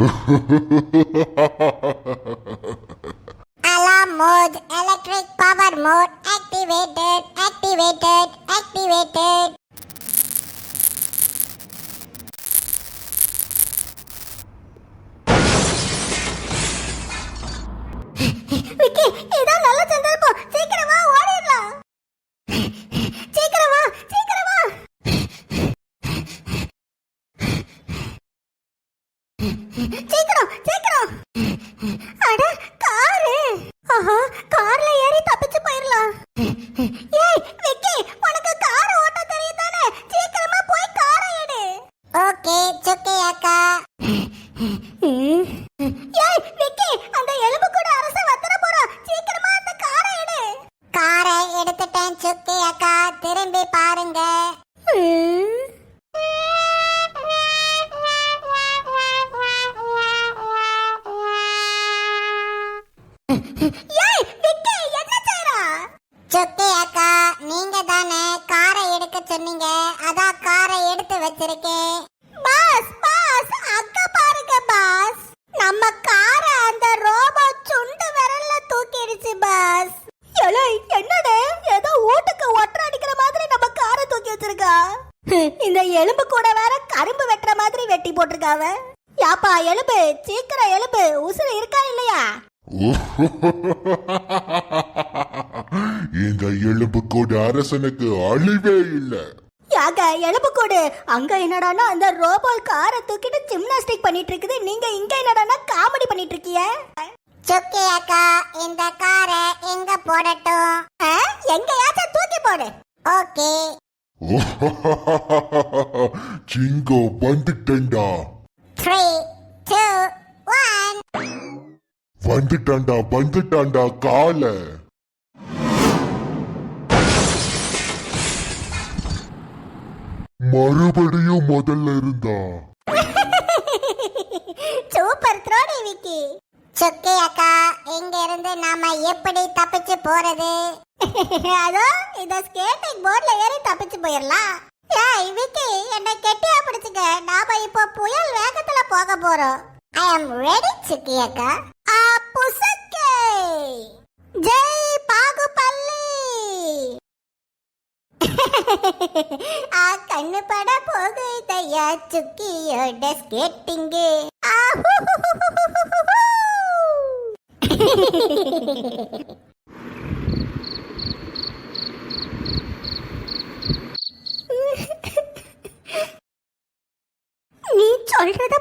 Alarm mode, electric power mode activated, activated, activated. ஏய் விக்கி அந்த எலும்பு கூட அரச வத்தற போறா சீக்கிரமா அந்த காரை எடு. காரை எடுத்துட்டேன் சுக்கி அக்கா. திரும்பி பாருங்க. ஏய் விக்கி என்ன செய்றா? அக்கா நீங்க தானே காரை எடுக்க சொன்னீங்க. அதான் காரை எடுத்து வச்சிருக்கேன். பாஸ் நம்ம காரை அந்த ரோபோ சுண்டு விரல்ல தூக்கிடுச்சு பாஸ் எலே என்னடே ஏதோ ஓட்டுக்கு ஒற்றை அடிக்கிற மாதிரி நம்ம காரை தூக்கி வச்சிருக்கா. இந்த எலும்பு கூட வேற கரும்பு வெட்டுற மாதிரி வெட்டி போட்டிருக்காவ. யாப்பா எலும்பு? சீக்கிரம் எலும்பு. உசுறு இருக்கா இல்லையா? இந்த எலும்பு கூட அரசனுக்கு அழிவே இல்லை. யாங்க எலும்பு கூடு. அங்க என்னடானா அந்த ரோபோ காரை தூக்கிட்டு ஜிம்னாஸ்டிக் பண்ணிட்டு இருக்குது நீங்க இங்க என்னடானா காமெடி பண்ணிட்டு இருக்கீங்க சுக்கி அக்கா இந்த காரை எங்க போடட்டும்? எங்கயாச்சும் தூக்கி போடு. ஓகே. சிங்கோ வந்துட்டண்டா த்ரீ டூ ஒன் வந்துட்டான்டா வந்துட்டான்டா கால. மறுபடியும் முதல்ல இருந்தா? சூப்பர் த்ரோடி விக்கி. சொக்கே அக்கா இங்க இருந்து நாம எப்படி தப்பிச்சு போறது? அதோ இந்த ஸ்கேட்டிங் போர்ட்ல ஏறி தப்பிச்சு போயிடலாம் ஏய் விக்கி என்னை கெட்டியா பிடிச்சுக்க. நாம இப்போ புயல் வேகத்துல போக போறோம். ஐ அம் ரெடி சுக்கி அக்கா. ஆ புசக்கே. ஜெய் பாகுபல்லி. போகுதையா சுக்கியோட ஸ்கேட்டிங்கு நீ சொல்றத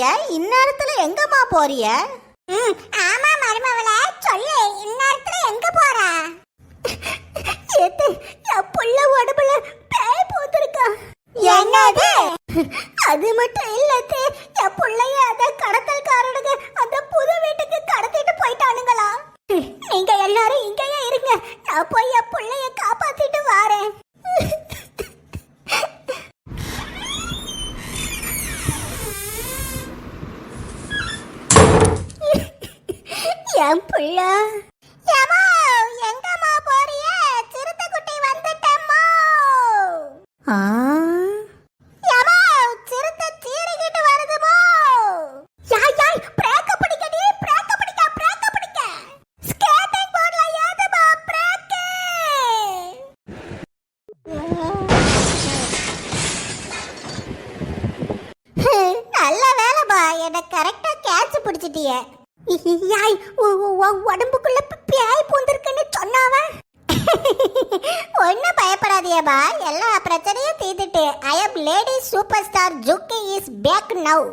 அழுவுறிய இந்நேரத்துல எங்கம்மா போறிய? ஆமா மருமவள சொல்லு இந்நேரத்துல எங்க போற? எத்து என் புள்ள உடம்புல பேய் பூத்திருக்கா. என்னது? அது மட்டும் இல்லத்து. என்ன கரெக்டா கேட்ச் பிடிச்சிட்டிய. யாய் உ- உடம்புக்குள்ள பேய் பூந்திருக்குன்னு சொன்னாவ. ஒன்னும் பயப்படாதியப்பா. எல்லா பிரச்சனையும் தீர்த்துட்டு I am lady super star Jukki is back now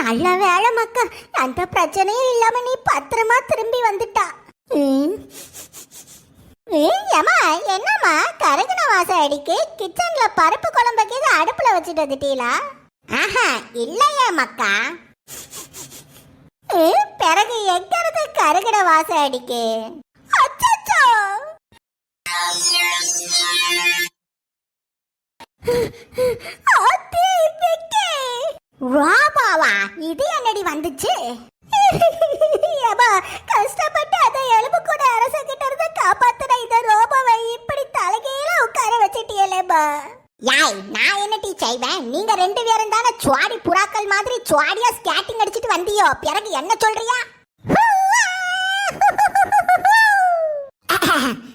நல்ல வேலை மக்கா அந்த பிரச்சனையும் இல்லாம நீ பத்திரமா திரும்பி வந்துட்டா. ஏமா ஏய், ஏம்மா என்னம்மா? கருகுன வாசம் அடிக்கு கிச்சன்ல பருப்பு குழம்பு கீது அடுப்புல வச்சுட்டு வந்துட்டீங்களா ஆஹா இல்லையா மக்கா. பிறகு எங்க இருந்து கருகிட வாசம் அடிக்கு? அச்சச்சோ! ஆத்தி, இது என்னடி வந்துச்சு? இல்லையோ பிறகு என்ன சொல்றியா?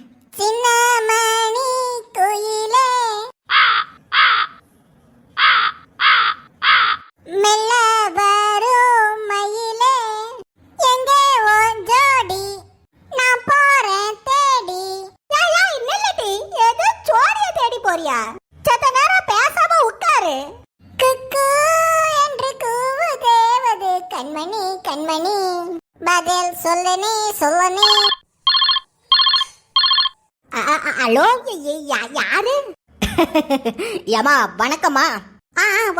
கண்மணி. பதில் சொல்லு நீ சொல்லு நீ அ- அ- அ- ஹலோ யாரு? ஏமா வணக்கம்மா. ஆ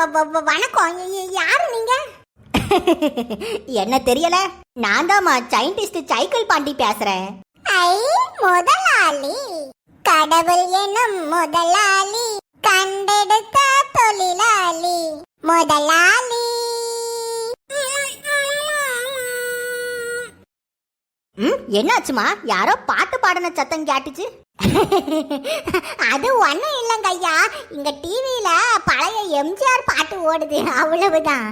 வணக்கம். யாரு நீங்க? என்ன தெரியல? நான் தாம்மா சயின்டிஸ்ட் சைக்கிள் பாண்டி பேசுறேன். ஐ முதலாளி. கடவுள் எனும் முதலாளி. கண்டெடுத்த தொழிலாளி. முதலாளி. ம் என்னாச்சுமா? யாரோ பாட்டு பாடின சத்தம் கேட்டுச்சு? அது ஒண்ணும் இல்லைங்க ஐயா. இங்க டிவியில பழைய எம்ஜிஆர் பாட்டு ஓடுது. அவ்வளவுதான்.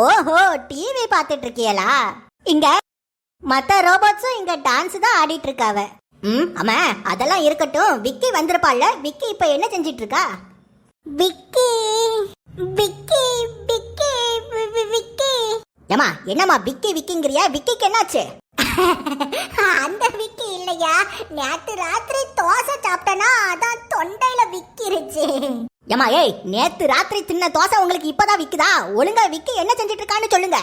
ஓஹோ டிவி பார்த்துட்டு இருக்கியலா இங்க மத்த ரோபோட்ஸும் இங்க டான்ஸ் தான் ஆடிட்டு இருக்காவ ம் ஆமா அதெல்லாம் இருக்கட்டும். விக்கி வந்திருப்பாள்ல. விக்கி இப்ப என்ன செஞ்சிட்டு இருக்கா விக்கி விக்கி விக்கி விக்கி. ஏமா என்னம்மா விக்கி விக்கிங்கிறியா? விக்கிக்கு என்னாச்சு? அந்த விக்கி இல்லையா? நேத்து ராத்திரி தோசை சாப்பிட்டனா அதான் தொண்டையில விக்கிருச்சு. ஏமா ஏய் நேத்து ராத்திரி தின்ன தோசை உங்களுக்கு இப்பதான் விக்குதா? ஒழுங்கா விக்கி என்ன செஞ்சிட்டு இருக்கான்னு சொல்லுங்க.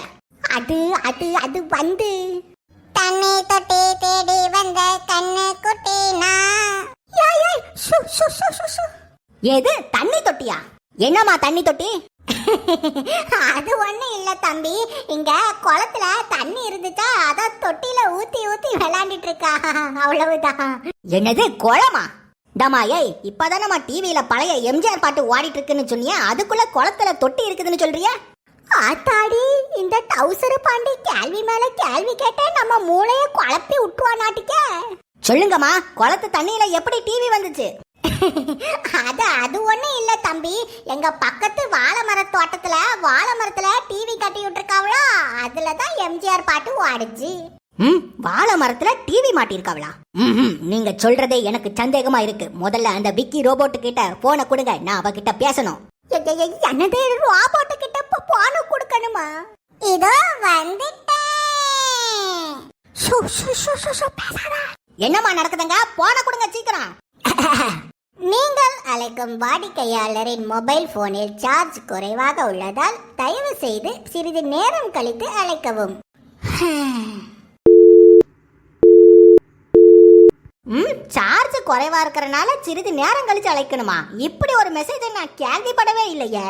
அது அது அது வந்து தண்ணி தொட்டி தேடி வந்த கண்ணு குட்டி நான் எது? தண்ணி தொட்டியா? என்னம்மா தண்ணி தொட்டி? அது ஒண்ணு இல்ல தம்பி. இங்க குளத்துல தண்ணி இருந்துச்சா அதான் தொட்டில ஊத்தி ஊத்தி விளையாண்டுட்டு இருக்கா. அவ்வளவுதான். என்னது குளமா? டமா ஏய் இப்பதானம்மா டிவியில பழைய எம்ஜிஆர் பாட்டு ஓடிட்டு இருக்குன்னு சொன்னியா அதுக்குள்ள குளத்துல தொட்டி இருக்குதுன்னு சொல்றிய? ஆத்தாடி இந்த டவுசர் பாண்டி கேள்வி மேல கேள்வி கேட்டா நம்ம மூளைய குழப்பி விட்டுருவானாட்டிக்க சொல்லுங்கம்மா குளத்து தண்ணியில எப்படி டிவி வந்துச்சு? அது அது ஒண்ணும் இல்ல தம்பி. எங்க பக்கத்து வாழை மர தோட்டத்துல வாழை மரத்துல டிவி கட்டி விட்டுருக்காவளா? அதுலதான் எம்ஜிஆர் பாட்டு ஓடுச்சு. ம்? வாழை மரத்துல டிவி மாட்டிருக்காவளா? ம் நீங்க சொல்றதே எனக்கு சந்தேகமா இருக்கு. முதல்ல அந்த விக்கி ரோபோட் கிட்ட போனை கொடுங்க. நான் அவகிட்ட பேசணும். என்னது? ரோபோட்டு கிட்ட போ- போன கொடுக்கணுமா? இதோ வந்துட்டேன். என்னம்மா நடக்குதுங்க? போனை கொடுங்க சீக்கிரம். நீங்கள் அழைக்கும் வாடிக்கையாளரின் மொபைல் போனில் சார்ஜ் குறைவாக உள்ளதால் தயவு செய்து சிறிது நேரம் கழித்து அழைக்கவும். ம் சார்ஜ் குறைவா இருக்கறனால சிறிது நேரம் கழிச்சு அழைக்கணுமா? இப்படி ஒரு மெசேஜ் நான் கேள்விப்படவே இல்லையே.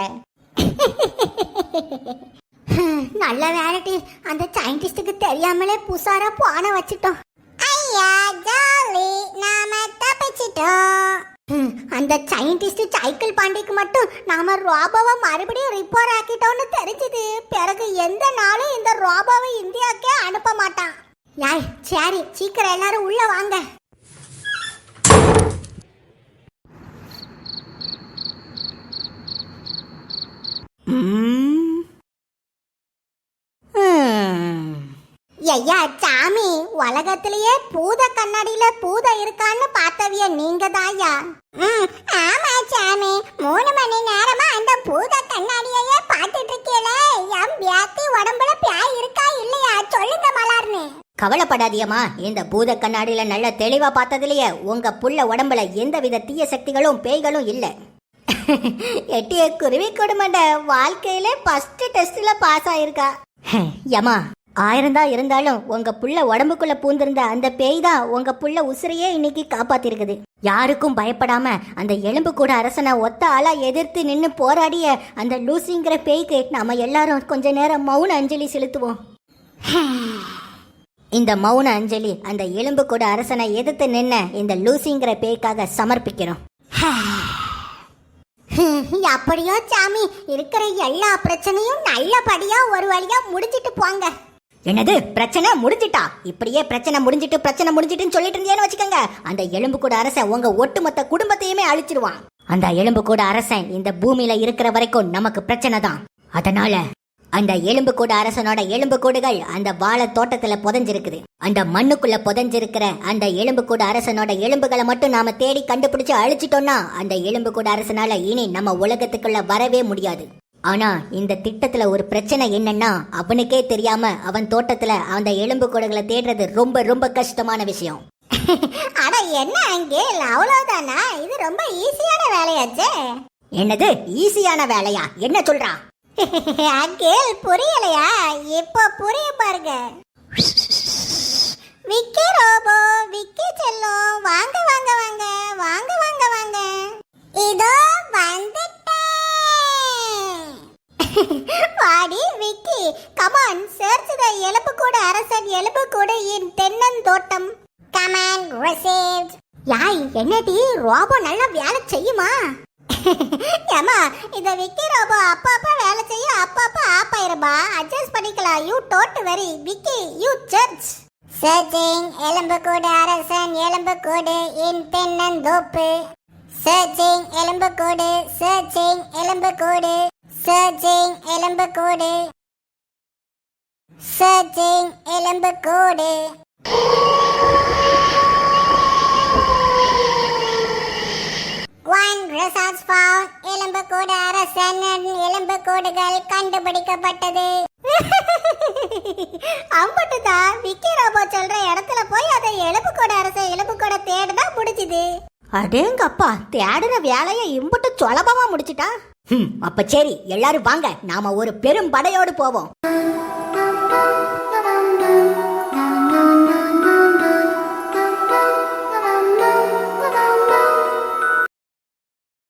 நல்ல வேலைட்டி அந்த சயின்டிஸ்டுக்கு தெரியாமலே புசாரா போன வச்சிட்டோம். ஐயா ஜாலி நாம தப்பிச்சிட்டோம். அந்த சயின்டிஸ்ட் சைக்கிள் பாண்டிக்கு மட்டும் நாம ரோபோவை மறுபடியும் ரிப்போர் ஆக்கிட்டோம்னு தெரிஞ்சது. பிறகு எந்த நாளும் இந்த ரோபோவை இந்தியாக்கே அனுப்ப மாட்டான். யாய் சரி சீக்கிரம் எல்லாரும் உள்ள வாங்க ம். ம். ஐயா சாமி உலகத்திலேயே பூத கண்ணாடியில பூதம் இருக்கான்னு பார்த்தவிய நீங்க தாயா ம் ஆமா சாமி. மூணு மணி நேரமா அந்த பூத கண்ணாடியையே பார்த்துட்டு இருக்கீல என் வியாத்தி உடம்புல பியாய் இருக்கா இல்லையா? சொல்லுங்க மலர்னு. கவலைப்படாதியம்மா இந்த பூத கண்ணாடியில நல்ல தெளிவா பார்த்ததுலயே உங்க புள்ள உடம்புல எந்தவித தீய சக்திகளும் பேய்களும் இல்ல. எட்டிய குருவி குடும்பண்ட வாழ்க்கையில ஃபர்ஸ்ட் டெஸ்ட்ல பாஸ் ஆயிருக்கா. யமா ஆயிரந்தா இருந்தாலும் உங்க புள்ள உடம்புக்குள்ள பூந்திருந்த அந்த பேய் தான் உங்க புள்ள உசிரையே இன்னைக்கு காப்பாத்திருக்குது. யாருக்கும் பயப்படாம அந்த எலும்பு கூட அரசனை ஒத்த ஆளா எதிர்த்து நின்னு போராடிய அந்த லூசிங்கிற பேய்க்கு நாம எல்லாரும் கொஞ்ச நேரம் மௌன அஞ்சலி செலுத்துவோம். இந்த மௌன அஞ்சலி அந்த எலும்பு கூட அரசனை எதிர்த்து நின்ன இந்த லூசிங்கிற பேய்க்காக சமர்ப்பிக்கிறோம். அப்படியோ சாமி இருக்கிற எல்லா பிரச்சனையும் நல்லபடியா ஒரு வழியா முடிச்சிட்டு போங்க. என்னது பிரச்சனை முடிஞ்சிட்டா? இப்படியே பிரச்சனை முடிஞ்சிட்டு பிரச்சனை முடிஞ்சிட்டுன்னு சொல்லிட்டு இருந்தேன்னு வச்சுக்கோங்க. அந்த எலும்பு கூட அரசன் உங்க ஒட்டுமொத்த குடும்பத்தையுமே அழிச்சிருவான். அந்த எலும்பு கூட அரசன் இந்த பூமியில இருக்கிற வரைக்கும் நமக்கு பிரச்சனை தான். அதனால அந்த எலும்புக்கூட அரசனோட எலும்புக்கூடுகள் அந்த வாழை தோட்டத்துல புதைஞ்சிருக்குது. அந்த மண்ணுக்குள்ள புதஞ்சிருக்கிற அந்த எலும்புக்கூட அரசனோட எலும்புகளை மட்டும் நாம தேடி கண்டுபிடிச்சு அழிச்சிட்டோம்னா அந்த எலும்புக்கூட அரசனால இனி நம்ம உலகத்துக்குள்ள வரவே முடியாது. ஆனா இந்த திட்டத்துல ஒரு பிரச்சனை என்னன்னா அவனுக்கே தெரியாம அவன் தோட்டத்துல அந்த எலும்புக்கூடுகளை தேடுறது ரொம்ப ரொம்ப கஷ்டமான விஷயம். அட என்ன அங்கிள் அவ்வளவுதானா? இது ரொம்ப ஈஸியான வேலையாச்சே. என்னது ஈஸியான வேலையா? என்ன சொல்றான் அங்கிள் புரியலையா? இப்போ புரிய பாருங்க. விக்கி ரோபோ விக்கி செல்லம் வாங்க வாங்க வாங்க. வாங்க வாங்க வாங்க. இதோ வந்துட்டேன் வாடி விக்கி. கமான் சர்ச் த எலும்புக்கூடு அரசன் எலும்புக்கூடு என் தென்னந்தோட்டம். கமாண்ட் ரிசீவ்ட் யாய் என்னடி? ரோபோ நல்லா வேலை செய்யுமா? ஏமா இந்த விக்கி ரோபோ அப்பப்ப வேலை செய்ய அப்பப்ப ஆப் ஆயிருமா அட்ஜஸ்ட் பண்ணிக்கலாம். You Todd very Vicky you search searching எலும்புக்கூடு அரசன் எலும்புக்கூடு என் தென்னந்தோப்பு. சர்ச்சிங் எலும்புக்கூடு சர்ச்சிங் எலும்புக்கூடு. சர்ச்சிங் எலும்புக்கூடு சர்ச்சிங் எலும்புக்கூடு ஒன் ரிசர்ச் ஃபவுண்ட் அரசன். அரசனின் எலும்புக்கூடுகள் கண்டுபிடிக்கப்பட்டது. அம்பட்டுதான் விக்கி ரோபோ சொல்ற இடத்துல போய் அதை எலும்புக்கூடு அரசன் எலும்புக்கூட தேடுனா முடிச்சுது அடேங்கப்பா தேடுற வேலையை இம்பட்டு சுலபமா முடிச்சிட்டா அப்ப சரி எல்லாரும் வாங்க. நாம ஒரு பெரும் படையோடு போவோம்.